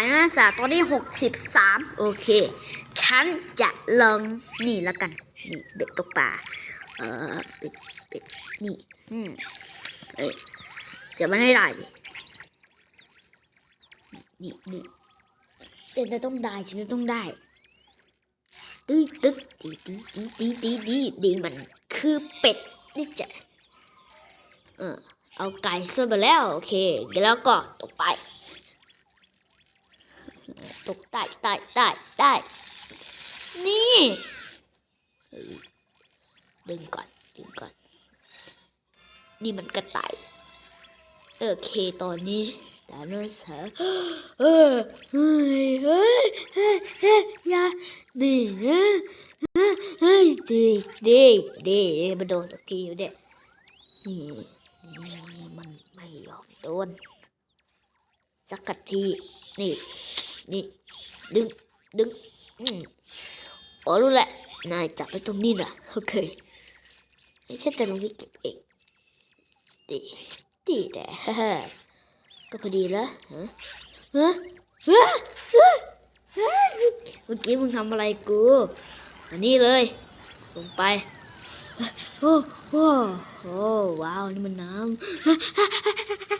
ายนะสาตอนที่หกสิบสามโอเค ฉันจะลองนี่แล้วกัน นี่เบ็ดตกปลาเออเบ็ดเบ็ดนี่อืมเอ้ยจะมันให้ได้ดินี่นี่ฉันจะต้องได้ฉันจะต้องได้ตึ๊กตึ๊กตีตีตีตีตีตีดีมันคือเป็ดนี่จะเออเอาไก่เสื้อไปแล้ว โอเค เดี๋ยวแล้วก็ตกไป ตกได้ได้ได้ได้นี่ดึงก่อนดึงก่อน นี่มันกระต่ายโอเคตอนนี้ดานเสาร์เออเฮ้ยเฮ้ยเฮ้ยเฮ้ยยานี่เฮ้ยเฮ้ยดีดีดีมาโดนสักทีอยู่เด็กนี่นี่มันไม่ยอมโดนสักทีนี่ นี่ ดึง ดึงอ๋อรู้แหละ นายจับไปตรงนี้นะโอเคไม่ใช่จะลงไปเก็บเองดีดีแต่ฮ่าก็พอดีแล้วฮะฮะฮะฮะฮะเมื่อกี้มึงทำอะไรกู อันนี้เลย ลงไป โอ้โอ้โอ้ว้าว นี่มันน้ำ